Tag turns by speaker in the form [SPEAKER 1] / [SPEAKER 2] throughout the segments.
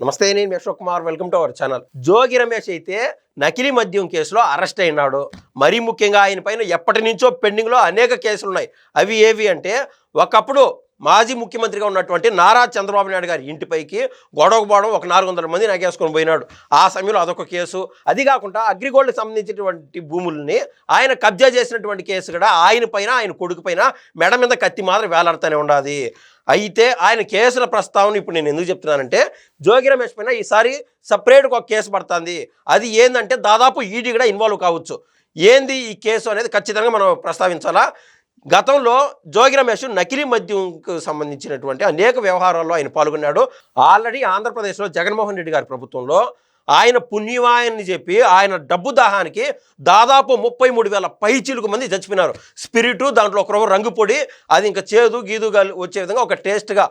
[SPEAKER 1] నమస్తే నేను Ashok Kumar. Welcome to our channel. Jogi Ramesh అయితే నకిలీ మద్యం కేసులో అరెస్ట్ అయినాడు. మరీ ముఖ్యంగా ఆయన పైన ఎప్పటి నుంచో పెండింగ్లో అనేక కేసులు ఉన్నాయి అవి ఏవి అంటే ఒకప్పుడు మాజీ ముఖ్యమంత్రిగా ఉన్నటువంటి నారా చంద్రబాబు నాయుడు గారి ఇంటిపైకి గొడవ పోవడం ఒక నాలుగు వందల మంది నాకేసుకొని పోయినాడు. ఆ సమయంలో అదొక కేసు. అది కాకుండా అగ్రిగోల్డ్కి సంబంధించినటువంటి భూముల్ని ఆయన కబ్జా చేసినటువంటి కేసు కూడా ఆయన పైన ఆయన కొడుకు పైన మెడ మీద కత్తి మాత్రం వేలాడుతూనే ఉండాది. అయితే ఆయన కేసుల ప్రస్తావన ఇప్పుడు నేను ఎందుకు చెప్తున్నానంటే జోగి రమేష్ పైన ఈసారి సపరేట్గా ఒక కేసు పడుతుంది. అది ఏంటంటే దాదాపు ఈడీ కూడా ఇన్వాల్వ్ కావచ్చు. ఏంది ఈ కేసు అనేది ఖచ్చితంగా మనం ప్రస్తావించాలా? గతంలో జోగి రమేష్ నకిలీ మద్యంకు సంబంధించినటువంటి అనేక వ్యవహారాల్లో ఆయన పాల్గొన్నాడు. ఆల్రెడీ ఆంధ్రప్రదేశ్లో జగన్మోహన్ రెడ్డి గారి ప్రభుత్వంలో ఆయన పుణ్యమాయని చెప్పి ఆయన డబ్బు దాహానికి దాదాపు ముప్పై మూడు వేల పైచీలకు మంది చచ్చిపోయినారు. స్పిరిటు దాంట్లో ఒక రంగు పొడి అది ఇంకా చేదు గీదు గలి వచ్చే విధంగా ఒక టేస్ట్గా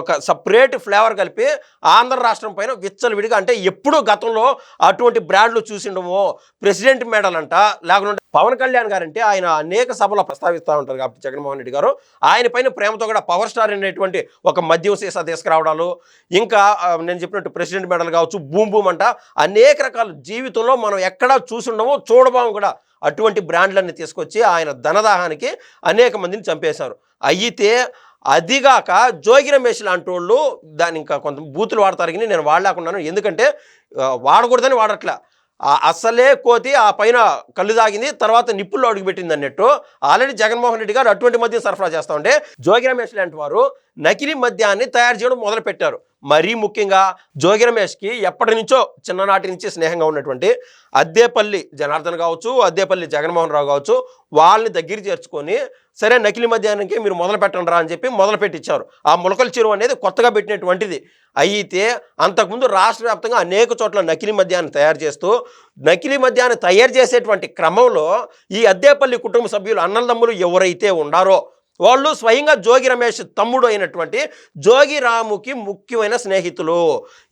[SPEAKER 1] ఒక సపరేట్ ఫ్లేవర్ కలిపి ఆంధ్ర రాష్ట్రం పైన విచ్చలవిడిగా అంటే ఎప్పుడూ గతంలో అటువంటి బ్రాండ్లు చూసిండమో ప్రెసిడెంట్ మెడల్ అంట లేకుండా పవన్ కళ్యాణ్ గారంటే ఆయన అనేక సభలో ప్రస్తావిస్తూ ఉంటారు కాబట్టి జగన్మోహన్ రెడ్డి గారు. ఆయన పైన ప్రేమతో కూడా పవర్ స్టార్ అనేటువంటి ఒక మద్యం సీసా తీసుకురావడాలు ఇంకా నేను చెప్పినట్టు ప్రెసిడెంట్ మెడల్ కావచ్చు బూమ్ బూమ్ అంట అనేక రకాల జీవితంలో మనం ఎక్కడా చూసుండమో చూడబాము కూడా. అటువంటి బ్రాండ్లన్నీ తీసుకొచ్చి ఆయన ధనదాహానికి అనేక మందిని చంపేశారు. అయితే అదిగాక జోగి రమేష్ లాంటి వాళ్ళు దాని ఇంకా కొంత బూతులు వాడతారు కానీ నేను వాడలేకున్నాను. ఎందుకంటే వాడకూడదని వాడట్లే. ఆ అసలే కోతి ఆ పైన కళ్ళు తాగింది తర్వాత నిప్పుల్లో అడుగుపెట్టింది అన్నట్టు. ఆల్రెడీ జగన్మోహన్ రెడ్డి గారు అటువంటి మద్యం సరఫరా చేస్తూ ఉంటే జోగి రమేష్ లాంటి వారు నకిలీ మద్యాన్ని తయారు చేయడం మొదలుపెట్టారు. మరీ ముఖ్యంగా జోగి రమేష్కి ఎప్పటి నుంచో చిన్ననాటి నుంచి స్నేహంగా ఉన్నటువంటి అద్దేపల్లి జనార్దన్ కావచ్చు అద్దేపల్లి జగన్మోహన్ రావు కావచ్చు వాళ్ళని దగ్గర చేర్చుకొని సరే నకిలీ మధ్యాహ్నానికి మీరు మొదలు పెట్టండి రా అని చెప్పి మొదలు పెట్టించారు ఆ మొలకల చెరువు అనేది కొత్తగా పెట్టినటువంటిది. అయితే అంతకుముందు రాష్ట్ర వ్యాప్తంగా అనేక చోట్ల నకిలీ మద్యాన్ని తయారు చేస్తూ నకిలీ మద్యాన్ని తయారు చేసేటువంటి క్రమంలో ఈ అద్దేపల్లి కుటుంబ సభ్యులు అన్నదమ్ములు ఎవరైతే ఉండారో వాళ్ళు స్వయంగా జోగి రమేష్ తమ్ముడు అయినటువంటి జోగి రాముకి ముఖ్యమైన స్నేహితులు.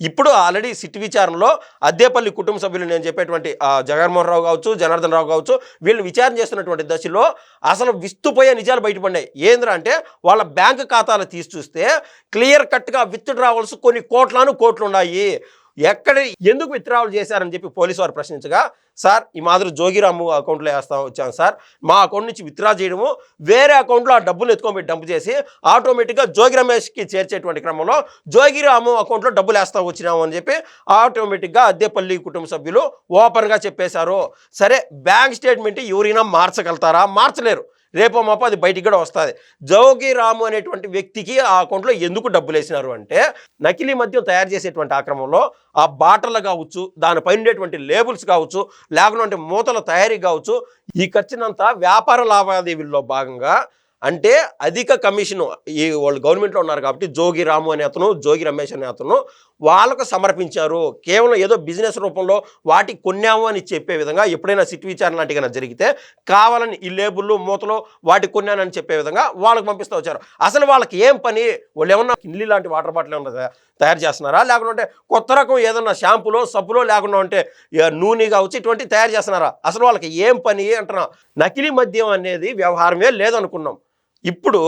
[SPEAKER 1] ఇప్పుడు ఆల్రెడీ సిట్ విచారణలో అద్దేపల్లి కుటుంబ సభ్యులు నేను చెప్పేటువంటి జగన్మోహన్ రావు కావచ్చు జనార్దన్ రావు కావచ్చు వీళ్ళు విచారణ చేస్తున్నటువంటి దశలో అసలు విస్తుపోయే నిజాలు బయటపడినాయి. ఏంద్రా అంటే వాళ్ళ బ్యాంక్ ఖాతాలు తీసి చూస్తే క్లియర్ కట్గా విత్ డ్రావల్స్ కొన్ని కోట్లాను కోట్లు ఉన్నాయి ఎక్కడ ఎందుకు విత్డ్రావల్ చేశారని చెప్పి పోలీసు వారు ప్రశ్నించగా సార్ ఈ మాదిరి జోగిరాము అకౌంట్లో వేస్తా వచ్చాను సార్. మా అకౌంట్ నుంచి విత్డ్రా చేయడము వేరే అకౌంట్లో ఆ డబ్బులు ఎత్తుకొని డంప్ చేసి ఆటోమేటిక్గా జోగి రమేష్కి చేర్చేటువంటి క్రమంలో జోగిరాము అకౌంట్లో డబ్బులు వేస్తా వచ్చినాము అని చెప్పి ఆటోమేటిక్గా అద్దెపల్లి కుటుంబ సభ్యులు ఓపెన్గా చెప్పేశారు. సరే బ్యాంక్ స్టేట్మెంట్ ఎవరైనా మార్చగలుగుతారా? మార్చలేరు. రేపో మాపో అది బయటికి కూడా వస్తుంది. జోగి రాము అనేటువంటి వ్యక్తికి ఆ అకౌంట్లో ఎందుకు డబ్బులు వేసినారు అంటే నకిలీ మద్యం తయారు చేసేటువంటి ఆక్రమంలో ఆ బాటలు కావచ్చు దానిపై ఉండేటువంటి లేబుల్స్ కావచ్చు లేకుండా మూతల తయారీ కావచ్చు ఈ ఖర్చునంతా వ్యాపార లావాదేవీల్లో భాగంగా అంటే అధిక కమిషన్ ఈ వాళ్ళు గవర్నమెంట్లో ఉన్నారు కాబట్టి జోగి రాము అనే అతను జోగి రమేష్ అనే అతను వాళ్ళకు సమర్పించారు. కేవలం ఏదో బిజినెస్ రూపంలో వాటికి కొన్నాము అని చెప్పే విధంగా ఎప్పుడైనా సిట్ విచారణ లాంటివి జరిగితే కావాలని ఈ లేబుల్లు మూతలు వాటికి కొన్నానని చెప్పే విధంగా వాళ్ళకి పంపిస్తూ వచ్చారు. అసలు వాళ్ళకి ఏం పని? వాళ్ళు ఏమన్నా కిన్లీ లాంటి వాటర్ బాటిల్ ఏమన్నా తయారు చేస్తున్నారా? లేకుంటే కొత్త రకం ఏదన్నా షాంపులో సబ్బులో లేకుండా ఉంటే నూనె కావచ్చు ఇటువంటి తయారు చేస్తున్నారా? అసలు వాళ్ళకి ఏం పని అంటున్నా. నకిలీ మద్యం అనేది వ్యవహారమే లేదనుకున్నాం. ఇప్పుడు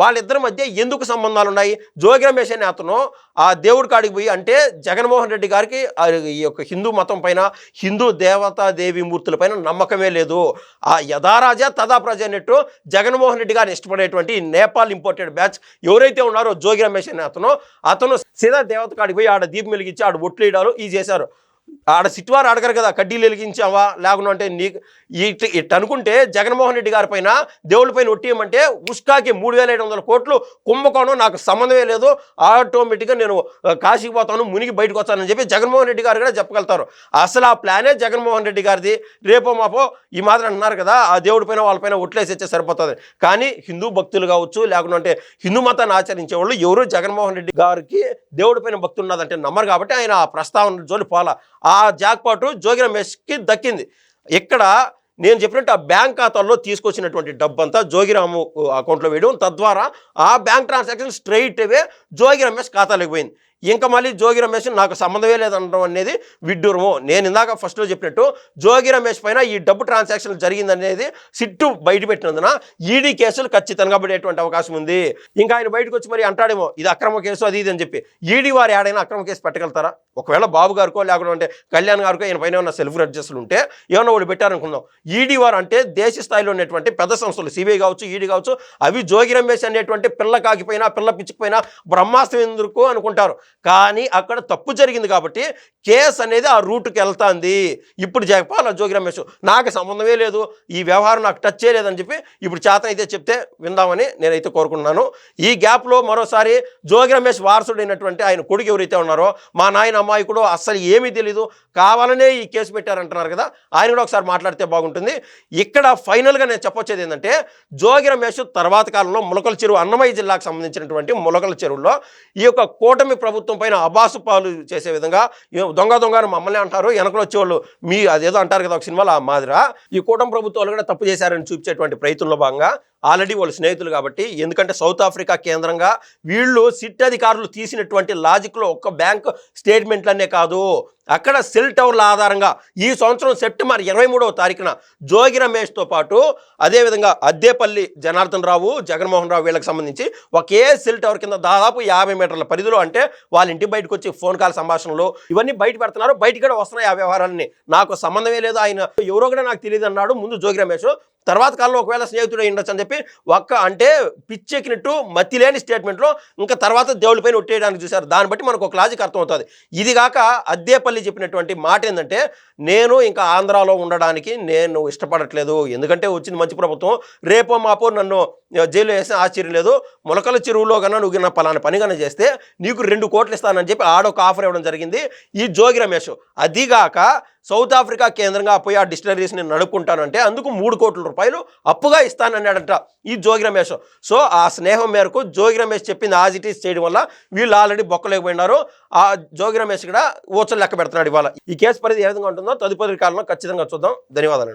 [SPEAKER 1] వాళ్ళిద్దరి మధ్య ఎందుకు సంబంధాలు ఉన్నాయి జోగి రమేష్ అనే అతను ఆ దేవుడి కాడికి పోయి అంటే జగన్మోహన్ రెడ్డి గారికి ఆ ఈ యొక్క హిందూ మతం పైన హిందూ దేవతా దేవి మూర్తుల పైన నమ్మకమే లేదు. ఆ యథారాజా తదా ప్రజ అన్నట్టు జగన్మోహన్ రెడ్డి గారిని ఇష్టపడేటువంటి నేపాల్ ఇంపోర్టెడ్ బ్యాచ్ ఎవరైతే ఉన్నారో జోగి రమేష్ అనే అతను అతను సీదా దేవత కాడికి పోయి ఆడ దీపం వెలిగించి ఆడ ఒట్లు వేయడాలు ఈ చేశారు. ఆడ సిట్వారు అడగరు కదా కడ్డీలు వెలిగించావా లేకుండా అంటే నీకు ఇట్ ఇట్ అనుకుంటే జగన్మోహన్ రెడ్డి గారి పైన దేవుళ్ళ పైన ఒట్టేయమంటే ఉస్కాకి మూడు వేల ఐదు వందల కోట్లు కుంభకోణం నాకు సంబంధమే లేదు ఆటోమేటిక్గా నేను కాశీకి పోతాను మునిగి బయటకు వస్తానని చెప్పి జగన్మోహన్ రెడ్డి గారు కూడా చెప్పగలుగుతారు. అసలు ఆ ప్లానే జగన్మోహన్ రెడ్డి గారిది రేపో మాపో ఈ మాత్రం అంటున్నారు కదా ఆ దేవుడి పైన వాళ్ళపైన ఒట్లేసి ఇచ్చే సరిపోతుంది. కానీ హిందూ భక్తులు కావచ్చు లేకుంటే హిందూ మతాన్ని ఆచరించే వాళ్ళు ఎవరు జగన్మోహన్ రెడ్డి గారికి దేవుడి పైన భక్తులు ఉన్నదంటే నమ్మరు కాబట్టి ఆయన ఆ ప్రస్తావన జోలి పోలా ఆ జాక్పాటు జోగి రమేష్కి దక్కింది. ఇక్కడ నేను చెప్పినట్టు ఆ బ్యాంక్ ఖాతాల్లో తీసుకొచ్చినటువంటి డబ్బంతా జోగిరాము అకౌంట్లో వేయడం. తద్వారా ఆ bank transaction straightaway Jogi Ramesh ఖాతాలోకి పోయింది. ఇంకా మళ్ళీ జోగి రమేష్ నాకు సంబంధమే లేదనడం అనేది విడ్డూరము. నేను ఇందాక ఫస్ట్లో చెప్పినట్టు జోగి రమేష్ పైన ఈ డబ్బు ట్రాన్సాక్షన్ జరిగిందనేది సిట్టు బయటపెట్టినందున ఈడీ కేసులు ఖచ్చితంగా పడేటువంటి అవకాశం ఉంది. ఇంకా ఆయన బయటకు వచ్చి మరి అంటాడేమో ఇది అక్రమ కేసు అది ఇది అని చెప్పి. ఈడీ వారు ఏడైనా అక్రమ కేసు పెట్టగలుగుతారా? ఒకవేళ బాబు గారికో లేకుంటే కళ్యాణ్ గారికో ఈయన పైన ఉన్న సెల్ఫ్ రిజిస్టర్లు ఉంటే ఏమన్నా వాళ్ళు పెట్టారనుకుందాం. ఈడీ వారు అంటే దేశ స్థాయిలో ఉన్నటువంటి పెద్ద సంస్థలు సిబిఐ కావచ్చు ఈడీ కావచ్చు అవి జోగి రమేష్ అనేటువంటి పిల్ల కాకిపోయినా పిల్ల పిచ్చిపోయినా బ్రహ్మాస్త్రం ఎందుకు అనుకుంటారు? కానీ అక్కడ తప్పు జరిగింది కాబట్టి కేసు అనేది ఆ రూట్కి వెళ్తాంది. ఇప్పుడు చెప్పాలి జోగి రమేష్ నాకు సంబంధమే లేదు. ఈ వ్యవహారం నాకు టచ్ చేయలేదని చెప్పి ఇప్పుడు చేత అయితే చెప్తే విందామని నేనైతే కోరుకుంటున్నాను. ఈ గ్యాప్లో మరోసారి జోగి రమేష్ వారసుడైనటువంటి ఆయన కొడుకు ఎవరైతే ఉన్నారో మా నాయన అమాయకుడు అస్సలు ఏమీ తెలీదు. కావాలనే ఈ కేసు పెట్టారంటున్నారు కదా ఆయన కూడా ఒకసారి మాట్లాడితే బాగుంటుంది. ఇక్కడ ఫైనల్గా నేను చెప్పొచ్చేది ఏంటంటే జోగి రమేష్ తర్వాత కాలంలో ములకల చెరువు అన్నమయ్య జిల్లాకు సంబంధించినటువంటి ములకల చెరువులో ఈ యొక్క కూటమి ప్రభుత్వం పైన అబాసు పాలు చేసే విధంగా దొంగ దొంగ అని మమ్మల్ని అంటారు. వెనకలు వచ్చేవాళ్ళు మీ అదేదో అంటారు కదా ఒక సినిమాలో ఆ మాదిరా ఈ కూటమి ప్రభుత్వాలు కూడా తప్పు చేశారని చూపించేటువంటి ప్రయత్నంలో భాగంగా ఆల్రెడీ వాళ్ళు స్నేహితులు కాబట్టి ఎందుకంటే సౌత్ ఆఫ్రికా కేంద్రంగా వీళ్ళు సిట్ అధికారులు తీసినటువంటి లాజిక్లో ఒక్క బ్యాంక్ స్టేట్మెంట్లనే కాదు. అక్కడ సెల్ టవర్ల ఆధారంగా ఈ సంవత్సరం సెప్టెంబర్ ఇరవై మూడవ తారీఖున జోగి రమేష్తో పాటు అదేవిధంగా అద్దేపల్లి జనార్దన్ రావు జగన్మోహన్ రావు వీళ్ళకి సంబంధించి ఒకే సెల్ టవర్ కింద దాదాపు యాభై మీటర్ల పరిధిలో అంటే వాళ్ళ ఇంటి బయటకు వచ్చి ఫోన్ కాల్ సంభాషణలు ఇవన్నీ బయట పెడుతున్నారు. బయట కూడా వస్తున్నాయి ఆ వ్యవహారాన్ని నాకు సంబంధమే లేదు. ఆయన ఎవరో కూడా నాకు తెలియదు అన్నాడు. ముందు జోగి రమేష్ తర్వాత కాలంలో ఒకవేళ స్నేహితుడు ఉండొచ్చు అని చెప్పి ఒక్క అంటే పిచ్చెక్కినట్టు మతి లేని స్టేట్మెంట్లో ఇంకా తర్వాత దేవుడిపైన ఒట్టేయడానికి చూశారు. దాన్ని బట్టి మనకు ఒక లాజిక్ అర్థమవుతుంది. ఇది కాక అద్దేపల్లి చెప్పినటువంటి మాట ఏంటంటే నేను ఇంకా ఆంధ్రాలో ఉండడానికి నేను ఇష్టపడట్లేదు. ఎందుకంటే వచ్చింది మంచి ప్రభుత్వం. రేపో మాపో నన్ను జైల్లో వేసిన ఆశ్చర్యం లేదు. మొలకల చెరువులో కన్నా నువ్వు నా పలానా పని కన్నా చేస్తే నీకు రెండు కోట్లు ఇస్తానని చెప్పి ఆడొక ఆఫర్ ఇవ్వడం జరిగింది. ఈ జోగి రమేష్. అదిగాక సౌత్ ఆఫ్రికా కేంద్రంగా పోయి ఆ డిస్టిలరీస్ని నడుపుకుంటానంటే అందుకు మూడు కోట్ల రూపాయలు అప్పుగా ఇస్తానన్నాడంట ఈ జోగి రమేష్. సో ఆ స్నేహం మేరకు జోగి రమేష్ చెప్పింది ఆజ్ ఇట్ ఈస్ చేయడం వల్ల వీళ్ళు ఆల్రెడీ బొక్కలేకపోయినారు. ఆ జోగి రమేష్ కూడా ఓచలు లెక్క పెడుతున్నాడు ఇవాళ. ఈ కేసు పరిధి ఏ విధంగా ఉంటుందో తదుపరి కాలంలో ఖచ్చితంగా చూద్దాం. ధన్యవాదాలు.